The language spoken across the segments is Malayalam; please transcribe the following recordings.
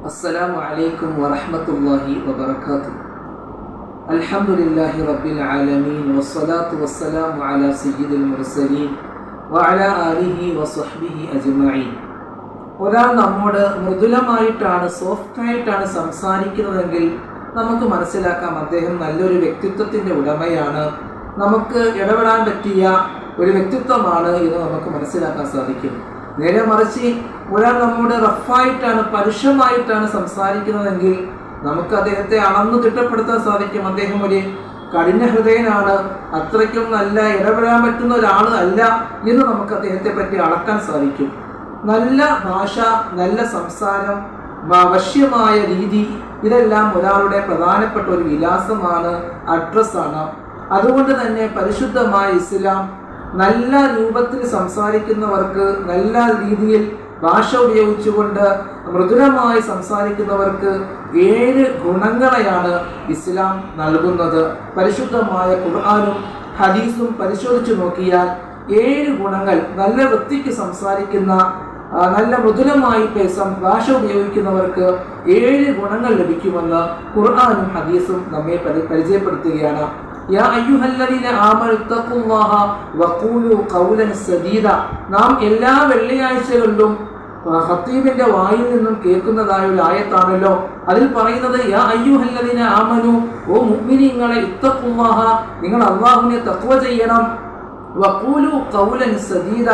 السلام عليكم ورحمة الله وبركاته الحمد لله رب العالمين والصلاة والسلام على سيد المرسلين وعلى آله وصحبه أجمعين ഒരാൾ നമ്മോട് മൃദുലമായിട്ടാണ് സോഫ്റ്റായിട്ടാണ് സംസാരിക്കുന്നതെങ്കിൽ നമുക്ക് മനസ്സിലാക്കാം അദ്ദേഹം നല്ലൊരു വ്യക്തിത്വത്തിൻ്റെ ഉടമയാണ് നമുക്ക് ഇടപെടാൻ പറ്റിയ ഒരു വ്യക്തിത്വമാണ് എന്ന് നമുക്ക് മനസ്സിലാക്കാൻ സാധിക്കും നേരെ മറിച്ച് ഒരാൾ നമ്മോട് റഫായിട്ടാണ് പരുഷമായിട്ടാണ് സംസാരിക്കുന്നതെങ്കിൽ നമുക്ക് അദ്ദേഹത്തെ അളന്നു തിട്ടപ്പെടുത്താൻ സാധിക്കും. അദ്ദേഹം ഒരു കഠിന ഹൃദയനാണ്. അത്രയ്ക്കും നല്ല ഇടപെടാൻ പറ്റുന്ന ഒരാൾ അല്ല എന്ന് നമുക്ക് അദ്ദേഹത്തെ പറ്റി അളക്കാൻ സാധിക്കും. നല്ല ഭാഷ നല്ല സംസാരം വശ്യമായ രീതി ഇതെല്ലാം ഒരാളുടെ പ്രധാനപ്പെട്ട ഒരു വിലാസമാണ് അഡ്രസ്സാണ് അതുകൊണ്ട് തന്നെ പരിശുദ്ധമായ ഇസ്ലാം നല്ല രൂപത്തിൽ സംസാരിക്കുന്നവർക്ക് നല്ല രീതിയിൽ ഭാഷ ഉപയോഗിച്ചുകൊണ്ട് മൃദുരമായി സംസാരിക്കുന്നവർക്ക് ഏഴ് ഗുണങ്ങളെയാണ് ഇസ്ലാം നൽകുന്നത്. പരിശുദ്ധമായ ഖുർആാനും ഹദീസും പരിശോധിച്ചു നോക്കിയാൽ ഏഴ് ഗുണങ്ങൾ നല്ല വൃത്തിക്ക് സംസാരിക്കുന്ന നല്ല മൃദുലമായി പേസം ഭാഷ ഉപയോഗിക്കുന്നവർക്ക് ഏഴ് ഗുണങ്ങൾ ലഭിക്കുമെന്ന് ഖുർആാനും ഹദീസും നമ്മെ പരി- പരിചയപ്പെടുത്തുകയാണ്. യാ അയ്യുഹല്ലദീന ആമനു ഇത്തഖുല്ലാഹ വഖൂലു ഖൗലൻ സദീദ. നാം എല്ലാ വെള്ളിയാഴ്ചകളിലും ഹത്തീബിന്റെ വായിൽ നിന്നും കേൾക്കുന്നതായ ഒരു ആയത്താണല്ലോ. അതിൽ പറയുന്നത് യാ അയ്യുഹല്ലദീന ആമനു ഓ മുഅ്മിനീങ്ങളെ ഇത്തഖുല്ലാഹ നിങ്ങൾ അള്ളാഹുവിനെ തഖ്വ ചെയ്യണം. വക്കൂലു കൗലൻ സദീദ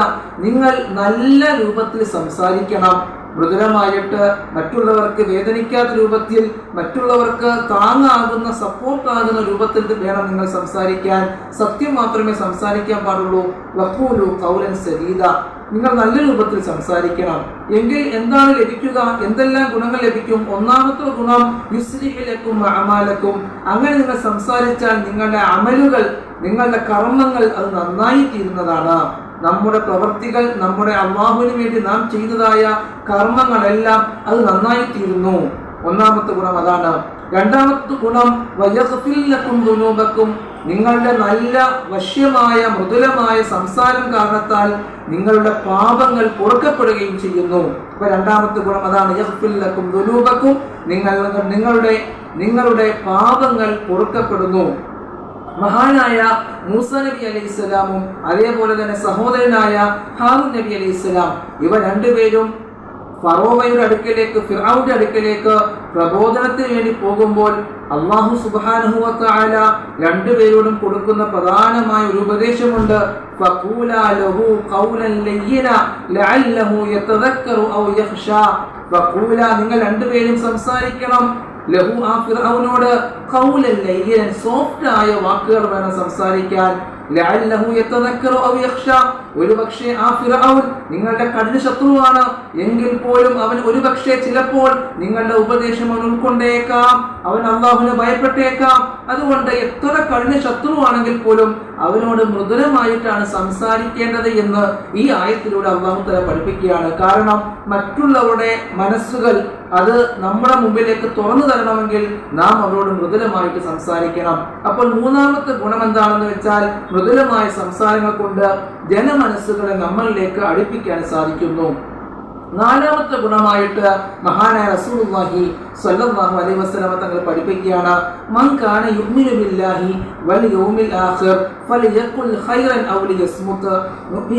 നിങ്ങൾ നല്ല രൂപത്തിൽ സംസാരിക്കണം. മൃദുലമായിട്ട് മറ്റുള്ളവർക്ക് വേദനിക്കാത്ത രൂപത്തിൽ മറ്റുള്ളവർക്ക് താങ്ങാകുന്ന സപ്പോർട്ടാകുന്ന രൂപത്തിൽ വേണം നിങ്ങൾ സംസാരിക്കാൻ. സത്യം മാത്രമേ സംസാരിക്കാൻ പാടുള്ളൂ. വഖൂലു ഖൗലൻ സരീത നിങ്ങൾ നല്ല രൂപത്തിൽ സംസാരിക്കണം. എങ്കിൽ എന്താണ് ലഭിക്കുക? എന്തെല്ലാം ഗുണങ്ങൾ ലഭിക്കും? ഒന്നാമത്തെ ഗുണം യുസ്ലിഹിലക്കും അമാലക്കും അങ്ങനെ നിങ്ങൾ സംസാരിച്ചാൽ നിങ്ങളുടെ അമലുകൾ നിങ്ങളുടെ കർമ്മങ്ങൾ അത് നന്നായി തീരുന്നതാണ്. നമ്മുടെ പ്രവൃത്തികൾ നമ്മുടെ അള്ളാഹുവിന് വേണ്ടി നാം ചെയ്തതായ കർമ്മങ്ങളെല്ലാം അത് നന്നായി തീരുന്നു ഒന്നാമത്തെ ഗുണം അതാണ്. രണ്ടാമത്തെ ഗുണം വയസ്ഫില്ലക്കും ദുനൂപക്കും നിങ്ങളുടെ നല്ല വശ്യമായ മൃദുലമായ സംസാരം കാരണത്താൽ നിങ്ങളുടെ പാപങ്ങൾ പൊറുക്കപ്പെടുകയും ചെയ്യുന്നു. അപ്പൊ രണ്ടാമത്തെ ഗുണം അതാണ് യഹ്ഫില്ലക്കും ദുനൂബക്കും. നിങ്ങൾ നിങ്ങളുടെ നിങ്ങളുടെ പാപങ്ങൾ പൊറുക്കപ്പെടുന്നു. മഹാനായ മൂസ നബി അലൈഹി സ്വലാമും അതേപോലെ തന്നെ സഹോദരനായ ഹാറൂൻ നബി അലൈഹി സ്വലാം ഇവ രണ്ടുപേരും ഫറോവയുടെ അടുക്കലേക്ക് ഫിറാവിന്റെ അടുക്കലേക്ക് പ്രബോധനത്തിന് വേണ്ടി പോകുമ്പോൾ അള്ളാഹു സുബാനുഹുവല രണ്ടുപേരോടും കൊടുക്കുന്ന പ്രധാനമായ ഒരു ഉപദേശമുണ്ട്. നിങ്ങൾ രണ്ടുപേരും സംസാരിക്കണം. ലഹു ആ ഫിറാവുനോട് കൗലൻ ലയ്യൻ സോഫ്റ്റ് ആയ വാക്കുകൾ വേണം സംസാരിക്കാൻ. ഒരുപക്ഷേ ആ ഫിറാവുൻ നിങ്ങളുടെ കഠിന ശത്രുവാണ്. എങ്കിൽ പോലും അവൻ ഒരുപക്ഷേ ചിലപ്പോൾ നിങ്ങളുടെ ഉപദേശം അവൻ ഉൾക്കൊണ്ടേക്കാം. അവൻ അള്ളാഹുവിനെ ഭയപ്പെട്ടേക്കാം. അതുകൊണ്ട് എത്ര കഠിന ശത്രുവാണെങ്കിൽ പോലും അവനോട് മൃദുലമായിട്ടാണ് സംസാരിക്കേണ്ടത് എന്ന് ഈ ആയത്തിലൂടെ അള്ളാഹു തല പഠിപ്പിക്കുകയാണ്. കാരണം മറ്റുള്ളവരുടെ മനസ്സുകൾ അത് നമ്മുടെ മുമ്പിലേക്ക് തുറന്നു തരണമെങ്കിൽ നാം അവരോട് മൃദുലമായിട്ട് സംസാരിക്കണം. അപ്പോൾ മൂന്നാമത്തെ ഗുണം എന്താണെന്ന് വെച്ചാൽ മൃദുലമായ സംസാരങ്ങൾ കൊണ്ട് ജനമനസ്സുകളെ നമ്മളിലേക്ക് അടുപ്പിക്കാൻ സാധിക്കുന്നു. നാലാമത്തെ ഗുണമായിട്ട് മഹാനായ റസൂലുള്ളാഹി സ്വല്ലല്ലാഹു അലൈഹി വസല്ലമ തങ്ങൾ പഠിപ്പിക്കുകയാണ് മൻ കാന യുമിനു ബില്ലാഹി വൽ യൗമിൽ ആഖിർ ഫലിയഖുൽ ഖൈറൻ ഔ ലിയസ്മുത്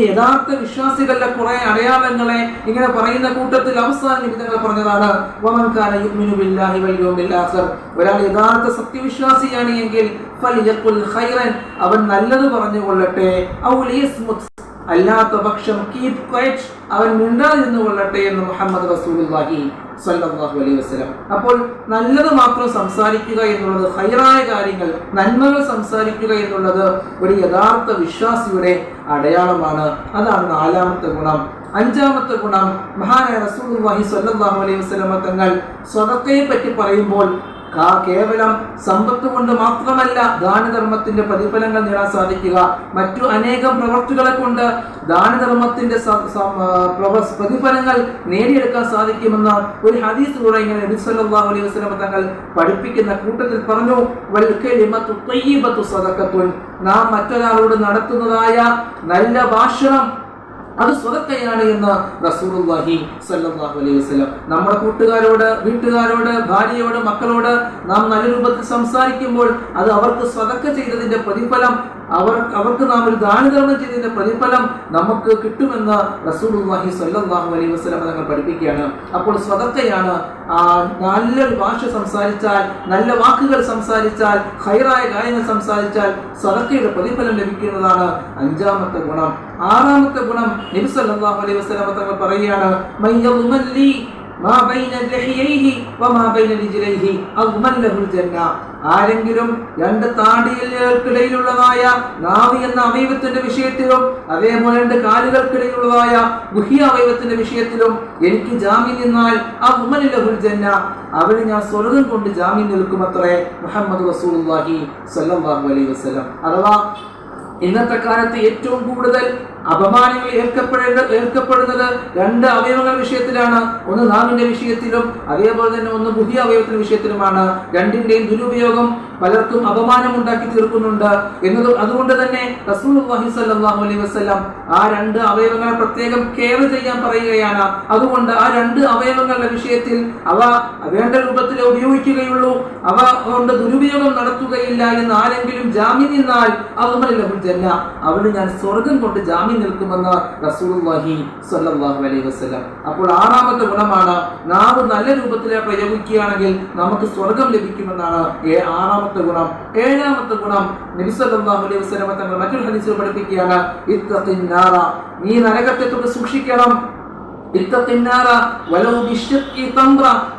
യഥാർത്ഥ വിശ്വാസികളുടെ കുറെ അടയാളങ്ങളെ ഇങ്ങനെ പറയുന്ന കൂട്ടത്തിൽ അവസാന നിമിത്തങ്ങൾ പറഞ്ഞതാണ് വമൻ കാന യുമിനു ബില്ലാഹി വൽ യൗമിൽ ആഖിർ. ഒരാൾ യഥാർത്ഥ സത്യവിശ്വാസിയാണെങ്കിൽ ഫലിയഖുൽ ഖൈറൻ അവൻ നല്ലത് പറഞ്ഞുകൊള്ളട്ടെ ഔ ലിയസ്മുത് അല്ലാത്ത പക്ഷം കീപ് ക്വയറ്റ് അവൻ മിണ്ടാതിരുന്നു കൊള്ളട്ടെ എന്ന് മുഹമ്മദ് റസൂലുള്ളാഹി സ്വല്ലല്ലാഹു അലൈഹി വസല്ലം. അപ്പോൾ നല്ലത് മാത്രം സംസാരിക്കുക എന്നുള്ളത് ഹൈറായ കാര്യങ്ങൾ നന്മകൾ സംസാരിക്കുക എന്നുള്ളത് ഒരു യഥാർത്ഥ വിശ്വാസിയുടെ അടയാളമാണ്. അതാണ് നാലാമത്തെ ഗുണം. അഞ്ചാമത്തെ ഗുണം മഹാനായ റസൂലുള്ളാഹി സ്വല്ലല്ലാഹു അലൈഹി വസല്ലമ തങ്ങൾ സ്വതക്കയെ പറ്റി പറയുമ്പോൾ കേവലം സമ്പത്ത് കൊണ്ട് മാത്രമല്ല ദാനധർമ്മത്തിന്റെ പ്രതിഫലങ്ങൾ നേടാൻ സാധിക്കുക. മറ്റു അനേകം പ്രവർത്തികളെ കൊണ്ട് ദാനധർമ്മത്തിന്റെ പ്രതിഫലങ്ങൾ നേടിയെടുക്കാൻ സാധിക്കുമെന്ന് ഒരു ഹദീസിലൂടെ ഇങ്ങനെ സല്ലല്ലാഹു അലൈഹി വസല്ലം തങ്ങൾ പഠിപ്പിക്കുന്ന കൂട്ടത്തിൽ പറഞ്ഞു വൽ കലിമത്തു ത്വയ്യിബത്തു സദഖത്തുൻ. നാം മറ്റൊരാളോട് നടത്തുന്നതായ നല്ല ഭാഷണം അത് സ്വതക്കയാണ് എന്ന് റസൂലുള്ളാഹി സല്ലാഹു അലൈഹി വസല്ലം. നമ്മുടെ കൂട്ടുകാരോട് വീട്ടുകാരോട് ഭാര്യയോട് മക്കളോട് നാം നല്ല രൂപത്തിൽ സംസാരിക്കുമ്പോൾ അത് അവർക്ക് സ്വതക്ക ചെയ്തതിന്റെ പ്രതിഫലം അവർ അവർക്ക് നാം ഒരു ദാനധർമ്മം ചെയ്തതിന്റെ പ്രതിഫലം നമുക്ക് കിട്ടുമെന്ന് റസൂലുള്ളാഹി സ്വല്ലല്ലാഹു അലൈഹി വസല്ലം തങ്ങൾ പഠിപ്പിക്കുകയാണ്. അപ്പോൾ സ്വതക്കയാണ് ആ നല്ലൊരു ഭാഷ സംസാരിച്ചാൽ നല്ല വാക്കുകൾ സംസാരിച്ചാൽ ഹൈറായ കാര്യങ്ങൾ സംസാരിച്ചാൽ സ്വതക്കയുടെ പ്രതിഫലം ലഭിക്കുന്നതാണ് അഞ്ചാമത്തെ ഗുണം. ആറാമത്തെ ഗുണം നബി സല്ലല്ലാഹു അലൈഹി വസല്ലം തങ്ങൾ പറയുകയാണ് ആരെങ്കിലും രണ്ട് താടിയലുകൾക്കിടയിലുള്ളതായ നാവ് എന്ന അവയവത്തിന്റെ വിഷയത്തിലും അതേപോലെ രണ്ട് കാലുകൾക്കിടയിലുള്ളതായ ഗുഹ്യ അവയവത്തിന്റെ വിഷയത്തിലും എനിക്ക് ജാമ്യം നിന്നാൽ അഗ്മൻ ലഹുൽ ജന്ന. അവന് ഞാൻ സ്വർഗം കൊണ്ട് ജാമ്യം നിൽക്കുമത്രേ മുഹമ്മദ് അലൈഹി വസല്ലം. അഥവാ ഇന്നത്തെ കാലത്ത് ഏറ്റവും കൂടുതൽ അപമാനങ്ങൾ ഏൽക്കപ്പെടേണ്ട ഏൽക്കപ്പെടുന്നത് രണ്ട് അവയവങ്ങൾ വിഷയത്തിലാണ്. ഒന്ന് നാവിന്റെ വിഷയത്തിലും അതേപോലെ തന്നെ ഒന്ന് ബുദ്ധി അവയവത്തിന്റെ വിഷയത്തിലുമാണ്. രണ്ടിന്റെയും ദുരുപയോഗം പലർക്കും അപമാനം ഉണ്ടാക്കി തീർക്കുന്നുണ്ട് എന്നത് അതുകൊണ്ട് തന്നെ അലൈഹി വസല്ലം ആ രണ്ട് അവയവങ്ങളെ പ്രത്യേകം കെയർ ചെയ്യാൻ പറയുകയാണ്. അതുകൊണ്ട് ആ രണ്ട് അവയവങ്ങളുടെ വിഷയത്തിൽ അവ വേണ്ട രൂപത്തിൽ ഉപയോഗിക്കുകയുള്ളൂ. അവ കൊണ്ട് ദുരുപയോഗം നടത്തുകയില്ല എന്ന് ആരെങ്കിലും ജാമ്യം നിന്നാൽ അതുമല്ല അവന് ഞാൻ സ്വർഗം കൊണ്ട് ജാമ്യം നിൽക്കുമെന്ന് അലൈഹി വസല്ലം. അപ്പോൾ ആറാമത്തെ ഗുണമാണ് നാവ് നല്ല രൂപത്തിൽ പ്രയോഗിക്കുകയാണെങ്കിൽ നമുക്ക് സ്വർഗം ലഭിക്കുമെന്നാണ് ഏ- ആറാമത്തെ ഗുണം ഏഴാമത്തെ ഗുണം നബി അലൈഹി വസ്ലമ തങ്ങൾ മറ്റൊരു ഹദീസിൽ പഠിപ്പിക്കുകയാണ് നീ നരകത്തെ തൊട്ട് സൂക്ഷിക്കണം.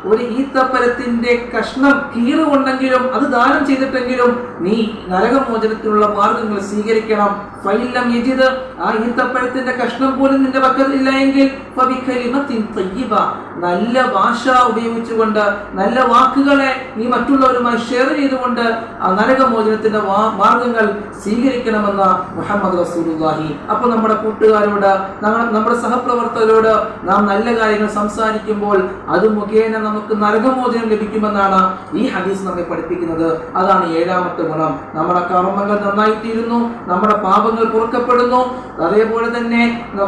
ഒരു ഈത്തപ്പരത്തിന്റെ കഷ്ണം കീറുകൊണ്ടെങ്കിലും അത് ദാനം ചെയ്തിട്ടെങ്കിലും നീ നരകമോചനത്തിനുള്ള മാർഗങ്ങൾ സ്വീകരിക്കണം. ഫൈലം യജിത് ആ ഈത്തപ്പഴത്തിന്റെ കഷ്ണം പോലും നിന്റെ പക്കത്തില്ല എങ്കിൽ നല്ല ഭാഷ ഉപയോഗിച്ചുകൊണ്ട് നല്ല വാക്കുകളെ നീ മറ്റുള്ളവരുമായി ഷെയർ ചെയ്തുകൊണ്ട് ആ നരകമോചനത്തിന്റെ മാർഗങ്ങൾ സ്വീകരിക്കണമെന്ന് മുഹമ്മദ് റസൂലുള്ളാഹി. അപ്പോൾ നമ്മുടെ കൂട്ടുകാരോട് നമ്മുടെ സഹപ്രവർത്തകരോട് നാം നല്ല കാര്യങ്ങൾ സംസാരിക്കുമ്പോൾ അത് മുഖേന നമുക്ക് നരകമോചനം ലഭിക്കുമെന്നാണ് ഈ ഹദീസ് നമ്മെ പഠിപ്പിക്കുന്നത്. അതാണ് ഏഴാമത്തെ ഗുണം. നമ്മുടെ കർമ്മങ്ങൾ നന്നായിത്തീരുന്നു നമ്മുടെ പാപങ്ങൾ കുറക്കപ്പെടുന്നു അതേപോലെ തന്നെ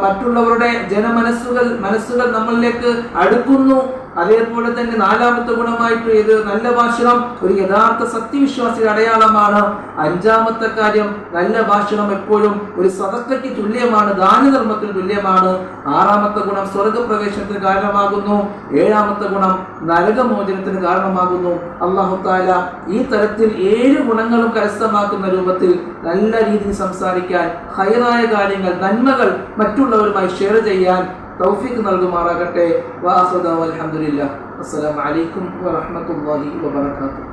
മറ്റുള്ളവരുടെ ജനമനസ്സുകൾ മനസ്സുകൾ നമ്മളിലേക്ക് അടുക്കുന്നു. അതേപോലെ തന്നെ നാലാമത്തെ ഗുണമായിട്ട് ഇത് നല്ല ഭാഷണം ഒരു യഥാർത്ഥ സത്യവിശ്വാസിയുടെ അടയാളമാണ്. അഞ്ചാമത്തെ കാര്യം നല്ല ഭാഷണം എപ്പോഴും ഒരു സതക്കയ്ക്ക് തുല്യമാണ് ദാനധർമ്മത്തിന് തുല്യമാണ്. ആറാമത്തെ ഗുണം സ്വർഗപ്രവേശനത്തിന് കാരണമാകുന്നു. ഏഴാമത്തെ ഗുണം നരകമോചനത്തിന് കാരണമാകുന്നു. അള്ളാഹു താല ഈ തരത്തിൽ ഏഴ് ഗുണങ്ങളും കരസ്ഥമാക്കുന്ന രൂപത്തിൽ നല്ല രീതിയിൽ സംസാരിക്കാൻ ഹൈറായ കാര്യങ്ങൾ നന്മകൾ മറ്റുള്ളവരുമായി ഷെയർ ചെയ്യാൻ തൗഫീഖ് നൽകുമാറാകട്ടെ വാഹുദ അലഹമുല്ല അസ്സലാമു അലൈക്കും വറഹ്മത്തുള്ളാഹി വബറകാതുഹു